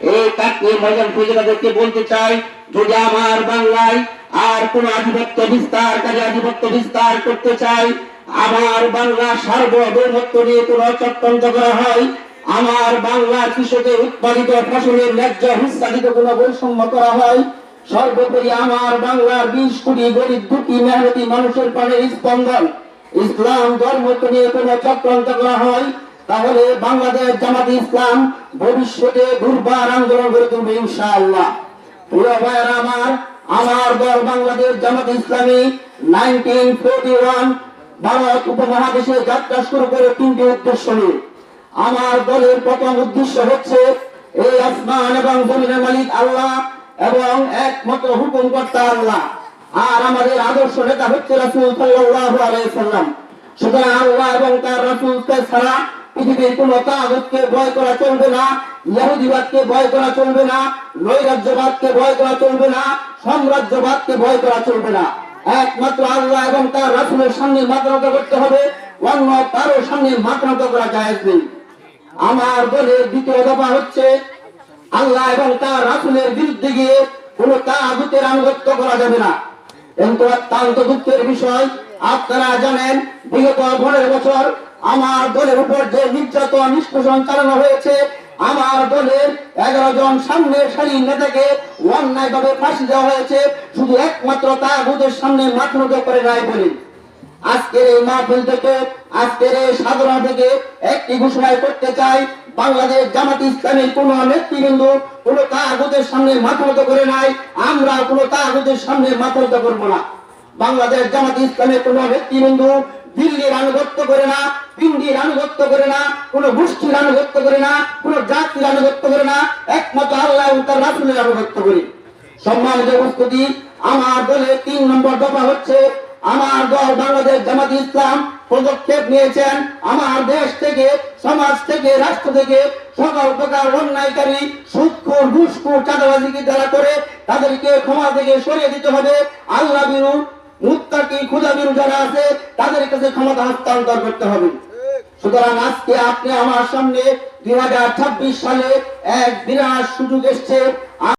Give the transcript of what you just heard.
এই কাকনিয়ে ময়দান থেকে বলতে চাই, যদি আমার বাংলায় আর কোন আধিপত্য বিস্তার, কাজে আধিপত্য বিস্তার করতে চাই, আমার বাংলা সার্বভৌমত্ব নিয়ে কোন চক্রান্ত করা হয়, আমার বাংলা কৃষকের উৎপাদিত ফসলের ন্যায্য হিস্সাদিত কোন বৈষম্য করা হয়, সর্বোপরি আমার বাংলার বিশ কোটি গরিব, দুঃখী, মেহনতি মানুষের প্রাণের স্পন্দন। ইসলাম ধর্মকে নিয়ে কোন চক্রান্ত করা হয় তাহলে বাংলাদেশ জামাত ইসলাম ভবিষ্যতে দুর্বার আন্দোলন গড়ে তুলবে ইনশাআল্লাহ। প্রিয় ভাইয়েরা আমার আমার দল Bangladesh Jamaat Islami nineteen forty one Bharat উপমহাদেশে যাত্রা শুরু করে তিনটি উদ্দেশ্য নিয়ে। আমার দলের প্রথম উদ্দেশ্য হচ্ছে, এই আসমান এবং জমিনের মালিক আল্লাহ এবং একমাত্র হুকুম কর্তা আল্লাহ। আর আমাদের আদর্শ নেতা হচ্ছে রাসূল সাল্লাল্লাহু আলাইহি সাল্লাম সুতরাং আল্লাহ এবং তার রাসূলকে ছাড়া পৃথিবীর কোন তাগুতকে ভয় করা চলবে না ইহুদিবাদকে ভয় করা চলবে না, নৈরাজ্যবাদকে ভয় করা চলবে না, সাম্রাজ্যবাদকে ভয় করা চলবে না। একমাত্র আল্লাহ এবং তার রাসূলের সামনে মাত্রান্ত করতে হবে, অন্য কারও সামনে মাত্রান্ত করা যায় আমার দলের দ্বিতীয় দফা হচ্ছে, আল্লাহ এবং তার রাসূলের বিরুদ্ধে গিয়ে কোন তাগুতের আনুগত্য করা যাবে না। কিন্তু অত্যন্ত দুঃখের বিষয় আপনারা জানেন, বিগত পনেরো বছর আমার দলের উপর যে নির্যাতন, নিষ্পেষণ চালানো হয়েছে, আমার দলের এগারো জন সামনের সারির নেতাকে অন্যায় ভাবে ফাঁসি দেওয়া হয়েছে। শুধু একমাত্র তাগুতের সামনে মাথনত করে নাই বলে। আজকের এই মাহফিল থেকে, আজকের এই সাধনা থেকে একটি ঘোষণা করতে চাই, বাংলাদেশ জামাত ইসলামের কোন নেতৃবৃন্দ কোন তাগুতের সামনে মাথনত করে নাই, আমরা কোন তাগুতের সামনে মাথনত করব না। বাংলাদেশ জামাত ইসলামের কোন নেতৃবৃন্দ দিল্লির আনুগত্য করে না, পিন্ডির আনুগত্য করে না, কোন গোষ্ঠীর আনুগত্য করে না, কোন জাতির আনুগত্য করে না, একমাত্র আল্লাহ তার রাসুলের আনুগত্য করি। সম্মানিত উপস্থিতি, আমার দলের তিন নম্বর দফা হচ্ছে, আমার দল বাংলাদেশ জামাত ইসলাম পদক্ষেপ নিয়েছেন। আমার দেশ থেকে, সমাজ থেকে, রাষ্ট্র থেকে সকল প্রকার অন্যায়কারী, সুৎখোর, ঘুষখোর, চাঁদাবাজিকে যারা করে তাদেরকে ক্ষমা থেকে সরিয়ে দিতে হবে। আল্লাহ বিরু মুত্তাকি খুদা যারা আছে, তাদের কাছে ক্ষমতা হস্তান্তর করতে হবে। সুতরাং আজকে আপনি আমার সামনে দুই হাজার ছাব্বিশ সালে এক বিরাট সুযোগ এসছে।